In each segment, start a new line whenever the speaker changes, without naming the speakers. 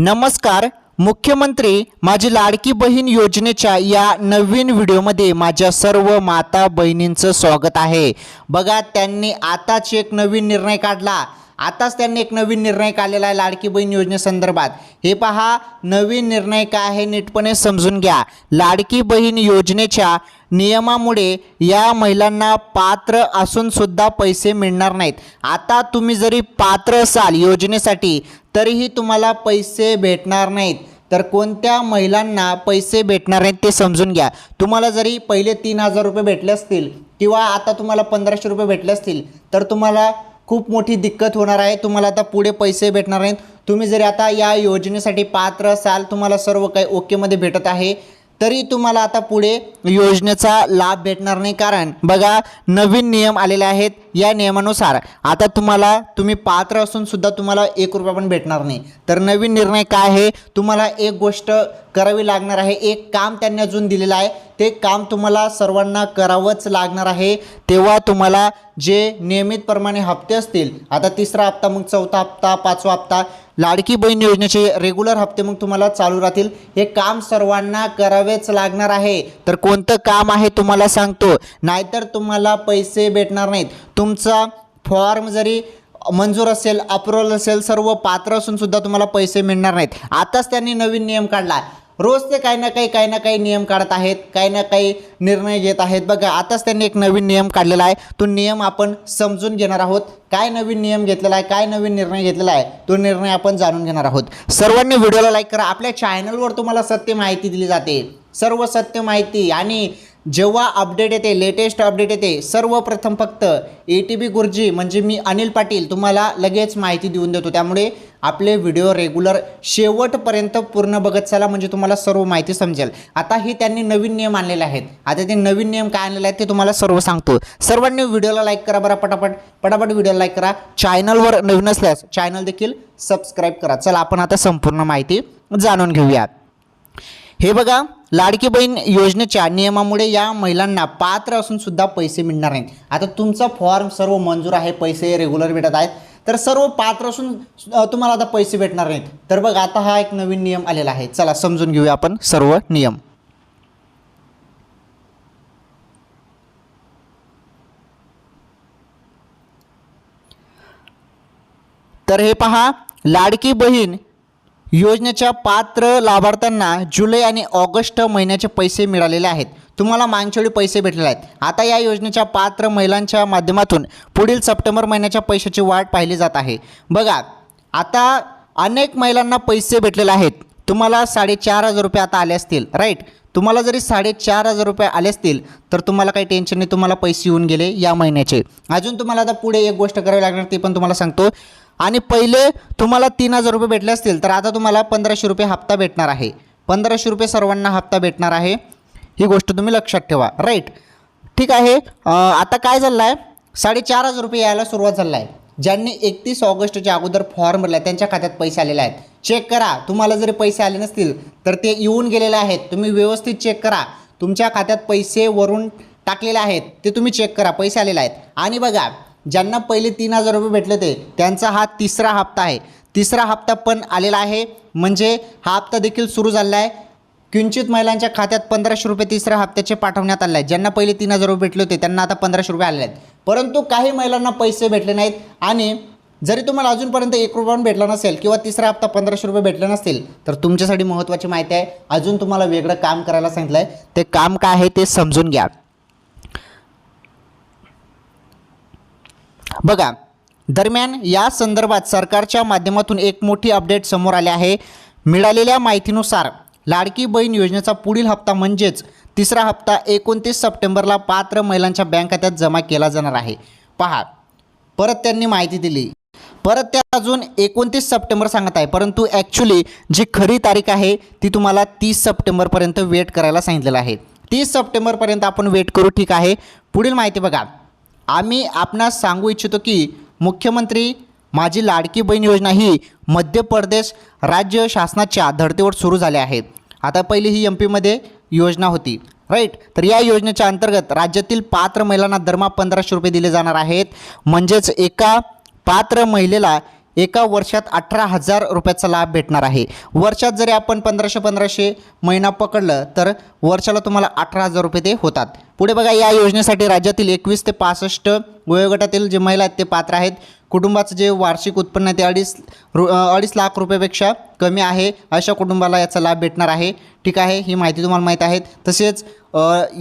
नमस्कार. मुख्यमंत्री माझी लाडकी बहीण योजनेच्या या नवीन व्हिडिओमध्ये माझ्या सर्व माता बहिणींचं स्वागत आहे. बघा त्यांनी आताच एक नवीन निर्णय काढला. आताच त्यांनी एक नवीन निर्णय काढलेला आहे लाडकी बहीण योजनेसंदर्भात हे पहा नवीन निर्णय काय आहे नीटपणे समजून घ्या. लाडकी बहीण योजनेच्या नियमामुळे या महिलांना पात्र असून सुद्धा पैसे मिळणार नाहीत. आता तुम्ही जरी पात्र असाल योजनेसाठी तरीही तुम्हाला पैसे भेटणार नाहीत. तर कोणत्या महिलांना पैसे भेटणार नाहीत ते समजून घ्या. तुम्हाला जरी पहिले तीन हजार रुपये भेटले असतील किंवा आता तुम्हाला पंधराशे रुपये भेटले असतील तर तुम्हाला खूप मोठी दिक्कत होणार आहे. तुम्हाला आता पुढे पैसे भेटणार नाहीत. तुम्ही जरी आता या योजनेसाठी पात्र असाल तुम्हाला सर्व काही ओकेमध्ये भेटत आहे. तरी तुम्हाला आता पुढे योजनेचा लाभ भेटणार नाही कारण बघा नवीन नियम आलेले आहेत या नियमानुसार. आता तुम्हाला तुम्ही पात्र असून सुद्धा तुम्हाला एक रुपया पण भेटणार नाही. तर नवीन निर्णय काय आहे? तुम्हाला एक गोष्ट करावी लागणार आहे. एक काम त्यांनी अजून दिलेलं आहे. ते काम तुम्हाला सर्वांना करावंच लागणार आहे. तेव्हा तुम्हाला जे नियमितप्रमाणे हप्ते असतील आता तिसरा हप्ता मग चौथा हप्ता पाचवा हप्ता लाडकी बहीण योजनेचे रेग्युलर हप्ते मग तुम्हाला चालू राहतील. हे काम सर्वांना करावेच लागणार आहे. तर कोणतं काम आहे तुम्हाला सांगतो. नाहीतर तुम्हाला पैसे भेटणार नाहीत. तुमचा फॉर्म जरी मंजूर असेल अप्रुव्हल असेल सर्व पात्र असून सुद्धा तुम्हाला पैसे मिळणार नाहीत. आताच त्यांनी नवीन नियम काढला. रोज ते काही ना काही काही ना काही नियम काढत आहेत काही ना काही निर्णय घेत आहेत. बघा आताच त्यांनी एक नवीन नियम काढलेला आहे. तो नियम आपण समजून घेणार आहोत. काय नवीन नियम घेतलेला आहे काय नवीन निर्णय घेतलेला आहे तो निर्णय आपण जाणून घेणार आहोत. सर्वांनी व्हिडिओला लाईक करा. आपल्या चॅनलवर तुम्हाला सत्य माहिती दिली जाते. सर्व सत्य माहिती आणि जेव्हा अपडेट येते लेटेस्ट अपडेट येते सर्वप्रथम फक्त ए टी बी गुरुजी म्हणजे मी अनिल पाटील तुम्हाला लगेच माहिती देऊन देतो. त्यामुळे आपले व्हिडिओ रेग्युलर शेवटपर्यंत पूर्ण बघत चला म्हणजे तुम्हाला सर्व माहिती समजेल. आता ही त्यांनी नवीन नियम आणलेले आहेत. आता ते नवीन नियम काय आणलेले आहेत ते तुम्हाला सर्व सांगतो. सर्वांनी व्हिडिओला लाईक करा बरं पटापट. पटापट व्हिडिओला लाईक करा. चॅनलवर नवीन असल्यास चॅनल देखील सबस्क्राईब करा. चला आपण आता संपूर्ण माहिती जाणून घेऊया हे बघा लाडकी बहीण योजनेच्या नियमामुळे या महिलांना पात्र असून सुद्धा पैसे मिळणार नाहीत. आता तुमचा फॉर्म सर्व मंजूर आहे पैसे रेग्युलर भेटत आहेत. तर सर्व पात्र असून तुम्हाला आता पैसे भेटणार नाहीत. तर बघ आता हा एक नवीन नियम आलेला आहे. चला समजून घेऊया आपण सर्व नियम. तर हे पहा लाडकी बहीण योजनेच्या पात्र लाभार्थ्यांना जुलै आणि ऑगस्ट महिन्याचे पैसे मिळालेले आहेत. तुम्हाला मागच्यावेळी पैसे भेटलेले आहेत. आता या योजनेच्या पात्र महिलांच्या माध्यमातून पुढील सप्टेंबर महिन्याच्या पैशाची वाट पाहिली जात आहे. बघा आता अनेक महिलांना पैसे भेटलेले आहेत. तुम्हाला साडेचार हजार रुपये आता आले असतील राईट तुम्हाला जरी साडेचार हजार रुपये आले असतील तर तुम्हाला काही टेन्शन नाही तुम्हाला पैसे येऊन गेले या महिन्याचे. अजून तुम्हाला आता पुढे एक गोष्ट करावी लागणार ती पण तुम्हाला सांगतो. आणि पहिले तुम्हाला तीन हजार रुपये भेटले असतील तर आता तुम्हाला पंधराशे रुपये हप्ता भेटणार आहे. पंधराशे रुपये सर्वांना हप्ता भेटणार आहे. ही गोष्ट तुम्ही लक्षात ठेवा. राईट ठीक आहे. आता काय झालं आहे साडेचार हजार रुपये यायला सुरुवात झालं आहे ज्यांनी एकतीस ऑगस्टच्या अगोदर फॉर्म भरला त्यांच्या खात्यात पैसे आलेले आहेत. चेक करा. तुम्हाला जरी पैसे आले नसतील तर ते येऊन गेलेले आहेत. तुम्ही व्यवस्थित चेक करा. तुमच्या खात्यात पैसे वरून टाकलेले आहेत. ते तुम्ही चेक करा. पैसे आलेले आहेत. आणि बघा ज्यांना पहिले तीन हजार रुपये भेटले ते त्यांचा हा तिसरा हप्ता आहे. तिसरा हप्ता पण आलेला आहे. म्हणजे हा हप्ता देखील सुरू झालेला आहे. किंचित महिलांच्या खात्यात पंधराशे रुपये तिसऱ्या हप्त्याचे पाठवण्यात आले आहेत. ज्यांना पहिले तीन हजार रुपये भेटले होते त्यांना आता पंधराशे रुपये आले आहेत. परंतु काही महिलांना पैसे भेटले नाहीत आणि जरी तुम्हाला अजूनपर्यंत एक रुपया भेटला नसेल किंवा तिसरा हप्ता पंधराशे रुपये भेटले नसतील तर तुमच्यासाठी महत्त्वाची माहिती आहे. अजून तुम्हाला वेगळं काम करायला सांगितलं आहे ते काम काय आहे ते समजून घ्या. बघा दरम्यान या संदर्भात सरकारच्या माध्यमातून एक मोठी अपडेट समोर आली आहे. मिळालेल्या माहितीनुसार लाडकी बहीण योजनेचा पुढील हप्ता म्हणजेच तिसरा हप्ता एकोणतीस सप्टेंबरला पात्र महिलांच्या बँक खात्यात जमा केला जाणार आहे. पहा परत त्यांनी माहिती दिली. परत त्या अजून एकोणतीस सप्टेंबर सांगत आहे परंतु ॲक्च्युली जी खरी तारीख आहे ती तुम्हाला तीस सप्टेंबरपर्यंत वेट करायला सांगितलेलं आहे. तीस सप्टेंबरपर्यंत आपण वेट करू ठीक आहे? पुढील माहिती बघा. आम्ही आपणास सांगू इच्छितो की मुख्यमंत्री माझी लाडकी बहीण योजना ही मध्य प्रदेश राज्य शासनाच्या धर्तीवर सुरू झाली आहे आता पहिली ही एम पीमध्ये योजना होती. राईट तर या योजनेच्या अंतर्गत राज्यातील पात्र महिलांना दरमहा पंधराशे रुपये दिले जाणार आहेत. म्हणजेच एका पात्र महिलेला एका वर्षात अठरा हजार रुपयाचा लाभ भेटणार आहे. वर्षात जरी आपण पंधराशे पंधराशे महिना पकडलं तर वर्षाला तुम्हाला अठरा हजार रुपये ते होतात. पुढे बघा या योजनेसाठी राज्यातील एकवीस ते पासष्ट वयोगटातील जे महिला आहेत ते पात्र आहेत. कुटुंबाचं जे वार्षिक उत्पन्न आहे ते अडीच रु अडीच लाख रुपयापेक्षा कमी आहे. अशा कुटुंबाला याचा लाभ भेटणार आहे. ठीक आहे ही माहिती तुम्हाला माहीत आहे. तसेच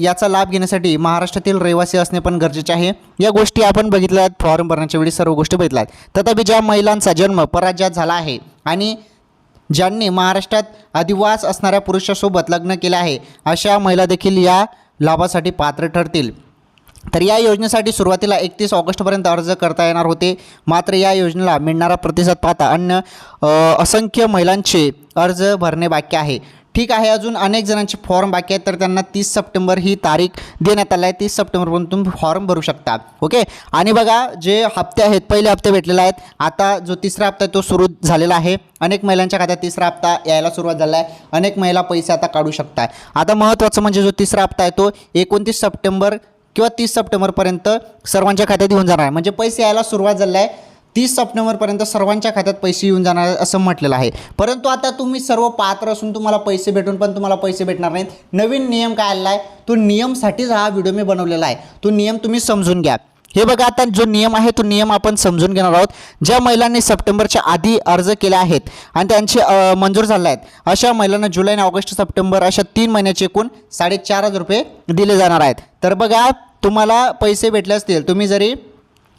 याचा लाभ घेण्यासाठी महाराष्ट्रातील रहिवासी असणे पण गरजेचे आहे. या गोष्टी आपण बघितल्या आहेत फॉर्म भरण्याच्या वेळी सर्व गोष्टी बघितल्या आहेत. तथापि ज्या महिलांचा जन्म परराज्यात झाला आहे आणि ज्यांनी महाराष्ट्रात अधिवास असणाऱ्या पुरुषासोबत लग्न केले आहे अशा महिला देखील या लाभासाठी पात्र ठरतील. तर या योजनेसाठी सुरुवातीला एकतीस ऑगस्टपर्यंत अर्ज करता येणार होते. मात्र या योजनेला मिळणारा प्रतिसाद पाहता अन्य असंख्य महिलांचे अर्ज भरणे बाकी आहे. ठीक आहे अजून अनेक जणांचे फॉर्म बाकी आहेत तर त्यांना तीस सप्टेंबर ही तारीख देण्यात आली आहे. तीस सप्टेंबरपर्यंत तुम्ही फॉर्म भरू शकता. ओके? आणि बघा जे हप्ते आहेत पहिले हप्ते भेटलेले आहेत. आता जो तिसरा हप्ता आहे तो सुरू झालेला आहे. अनेक महिलांच्या खात्यात तिसरा हप्ता यायला सुरुवात झाला आहे. अनेक महिला पैसे आता काढू शकतात आता महत्त्वाचं म्हणजे जो तिसरा हप्ता आहे तो एकोणतीस सप्टेंबर किंवा तीस सप्टेंबरपर्यंत सर्वांच्या खात्यात येऊन जाणार आहे. म्हणजे पैसे यायला सुरुवात झाली आहे. तीस सप्टेंबरपर्यंत सर्वांच्या खात्यात पैसे येऊन जाणार असं म्हटलेलं आहे. परंतु आता तुम्ही सर्व पात्र असून तुम्हाला पैसे भेटून पण तुम्हाला पैसे भेटणार नाहीत. नवीन नियम काय आलेला आहे? तो नियमसाठीच हा व्हिडिओ मी बनवलेला आहे. तो नियम तुम्ही समजून घ्या. हे बघा आता जो नियम आहे तो नियम आपण समजून घेणार आहोत. ज्या महिलांनी सप्टेंबरच्या आधी अर्ज केले आहेत आणि त्यांचे मंजूर झाले आहेत अशा महिलांना जुलै आणि ऑगस्ट सप्टेंबर अशा तीन महिन्याचे एकूण साडेचार हजार रुपये दिले जाणार आहेत. तर बघा तुम्हाला पैसे भेटले असतील तुम्ही जरी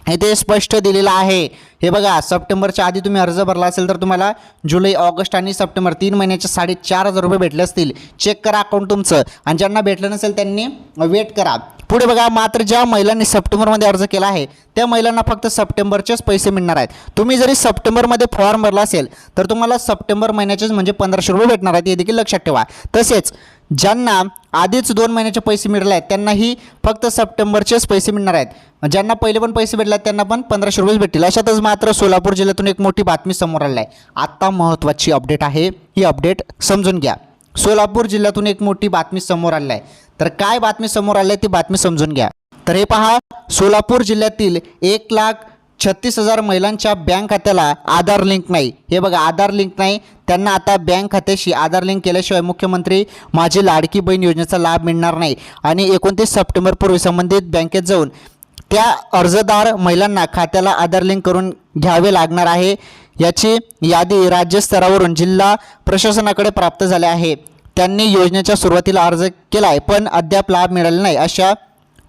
येथे स्पष्ट दिलेलं आहे. हे बघा सप्टेंबरच्या आधी तुम्ही अर्ज भरला असेल तर तुम्हाला जुलै ऑगस्ट आणि सप्टेंबर तीन महिन्याचे साडेचार हजार रुपये भेटले असतील. चेक करा अकाउंट तुमचं. आणि ज्यांना भेटलं नसेल त्यांनी वेट करा. पुढे बघा मात्र ज्या महिलांनी सप्टेंबरमध्ये अर्ज केला आहे त्या महिलांना फक्त सप्टेंबरचेच पैसे मिळणार आहेत. तुम्ही जरी सप्टेंबरमध्ये फॉर्म भरला असेल तर तुम्हाला सप्टेंबर महिन्याचेच म्हणजे पंधराशे रुपये भेटणार आहेत. हे देखील लक्षात ठेवा. तसेच ज्यांना आधीच दोन महिन्याचे पैसे मिळाले आहेत त्यांनाही फक्त सप्टेंबरचेच पैसे मिळणार आहेत. ज्यांना पहिले पण पैसे भेटले आहेत त्यांना पण पंधराशे रुपयेच भेटतील. अशातच मात्र सोलापूर जिल्ह्यातून एक मोठी बातमी समोर आली आहे. आत्ता महत्त्वाची अपडेट आहे. ही अपडेट समजून घ्या. सोलापूर जिल्ह्यातून एक मोठी बातमी समोर आली आहे. तर काय बातमी समोर आली आहे ती बातमी समजून घ्या. तर हे पहा सोलापूर जिल्ह्यातील एक लाख छत्तीस हजार महिलांच्या बँक खात्याला आधार लिंक नाही. हे बघा आधार लिंक नाही. त्यांना आता बँक खात्याशी आधार लिंक केल्याशिवाय मुख्यमंत्री माझी लाडकी बहीण योजनेचा लाभ मिळणार नाही. आणि एकोणतीस सप्टेंबरपूर्वी संबंधित बँकेत जाऊन त्या अर्जदार महिलांना खात्याला आधार लिंक करून घ्यावे लागणार आहे. याची यादी राज्यस्तरावरून जिल्हा प्रशासनाकडे प्राप्त झाले आहे. त्यांनी योजनेच्या सुरुवातीला अर्ज केला आहे पण अद्याप लाभ मिळाला नाही अशा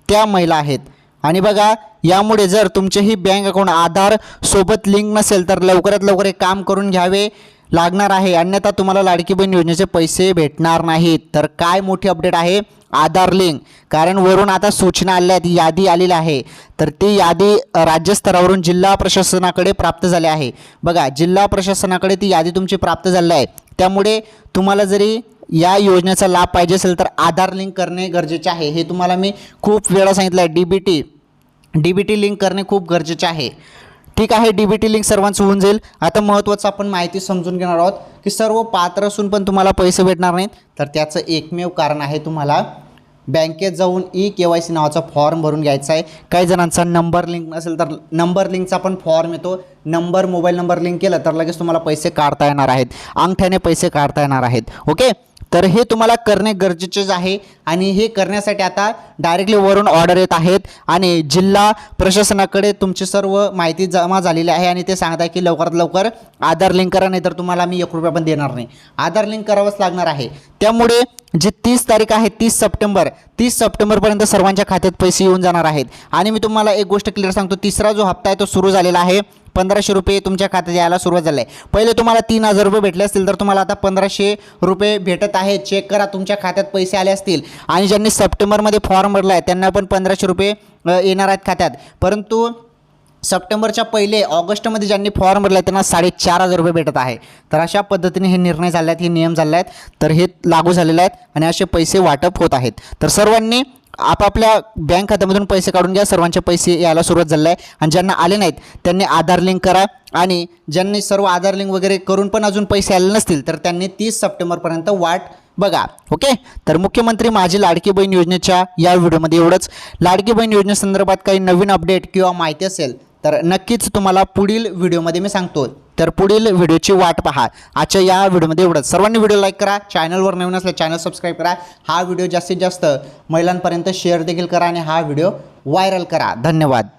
त्या महिला आहेत. आणि बघा यामुळे जर तुमचेही बँक अकाउंट आधार सोबत लिंक नसेल तर लवकरात लवकर एक काम करून घ्यावे लागणार आहे. अन्यथा तुम्हाला लाडकी बहीण योजनेचे पैसे भेटणार नाहीत. तर काय मोठी अपडेट आहे? आधार लिंक कारण वरून आता सूचना आल्या आहेत यादी आलेली आहे. तर ती यादी राज्यस्तरावरून जिल्हा प्रशासनाकडे प्राप्त झाली आहे. बघा जिल्हा प्रशासनाकडे ती यादी तुमची प्राप्त झाली आहे. त्यामुळे तुम्हाला जरी या योजनेचा लाभ पाहिजे असेल तर आधार लिंक करणे गरजेचे आहे. हे तुम्हाला मी खूप वेळा सांगितलं आहे D B T D B T link करणे खूप गरजेचे आहे. ठीक आहे डी बी टी लिंक सर्वांचं होऊन जाईल. आता महत्त्वाचं आपण माहिती समजून घेणार आहोत की सर्व पात्र असून पण तुम्हाला पैसे भेटणार नाहीत. तर त्याचं एकमेव कारण आहे तुम्हाला बँकेत जाऊन ई के वाय सी नावाचा फॉर्म भरून घ्यायचा आहे. काही जणांचा नंबर लिंक नसेल तर नंबर लिंकचा पण फॉर्म येतो. नंबर मोबाईल नंबर लिंक केलं तर लगेच तुम्हाला पैसे काढता येणार आहेत. अंगठ्याने पैसे काढता येणार आहेत. ओके? तर हे तुम्हाला करणे गरजेचेच आहे आणि हे करण्यासाठी आता डायरेक्टली वरून ऑर्डर येत आहेत आणि जिल्हा प्रशासनाकडे तुमची सर्व माहिती जमा झालेली आहे आणि ते सांगत आहे की लवकरात लवकर आधार लिंक करा नाही तर तुम्हाला मी एक रुपया पण देणार नाही. आधार लिंक करावंच लागणार आहे. त्यामुळे जी तीस तारीख आहे तीस सप्टेंबर तीस सप्टेंबरपर्यंत सर्वांच्या खात्यात पैसे येऊन जाणार आहेत. आणि मी तुम्हाला एक गोष्ट क्लिअर सांगतो तिसरा जो हप्ता आहे तो सुरू झालेला आहे. पंधराशे रुपये तुमच्या खात्यात यायला सुरुवात झाली आहे. पहिले तुम्हाला तीन हजार रुपये भेटले असतील तर तुम्हाला आता पंधराशे रुपये भेटत आहे चेक करा तुमच्या खात्यात पैसे आले असतील. आणि ज्यांनी सप्टेंबरमध्ये फॉर्म भरला आहे त्यांना पण पंधराशे रुपये येणार आहेत खात्यात. परंतु सप्टेंबरच्या पहिले ऑगस्टमध्ये ज्यांनी फॉर्म भरला आहे त्यांना साडेचार हजार रुपये भेटत आहे. तर अशा पद्धतीने हे निर्णय झाले आहेत हे नियम झाले आहेत. तर हे लागू झालेले आहेत आणि असे पैसे वाटप होत आहेत. तर सर्वांनी आपापल्या बँक खात्यामधून पैसे काढून घ्या. सर्वांचे पैसे यायला सुरुवात झाले आहे. आणि ज्यांना आले नाहीत त्यांनी आधार लिंक करा. आणि ज्यांनी सर्व आधार लिंक वगैरे करून पण अजून पैसे आले नसतील तर त्यांनी तीस सप्टेंबरपर्यंत वाट बघा. ओके? तर मुख्यमंत्री माझी लाडकी बहीण योजनेच्या या व्हिडिओमध्ये एवढंच. लाडकी बहीण योजनेसंदर्भात काही नवीन अपडेट किंवा माहिती असेल तर नक्कीच तुम्हाला पुढील व्हिडिओमध्ये मी सांगतो. तर पुढील व्हिडिओची वाट पहा. आजच्या या व्हिडिओमध्ये एवढंच. सर्वांनी व्हिडिओ लाईक करा. चॅनलवर नवीन असल्या चॅनल सबस्क्राईब करा. हा व्हिडिओ जास्तीत जास्त महिलांपर्यंत शेअर देखील करा आणि हा व्हिडिओ व्हायरल करा. धन्यवाद.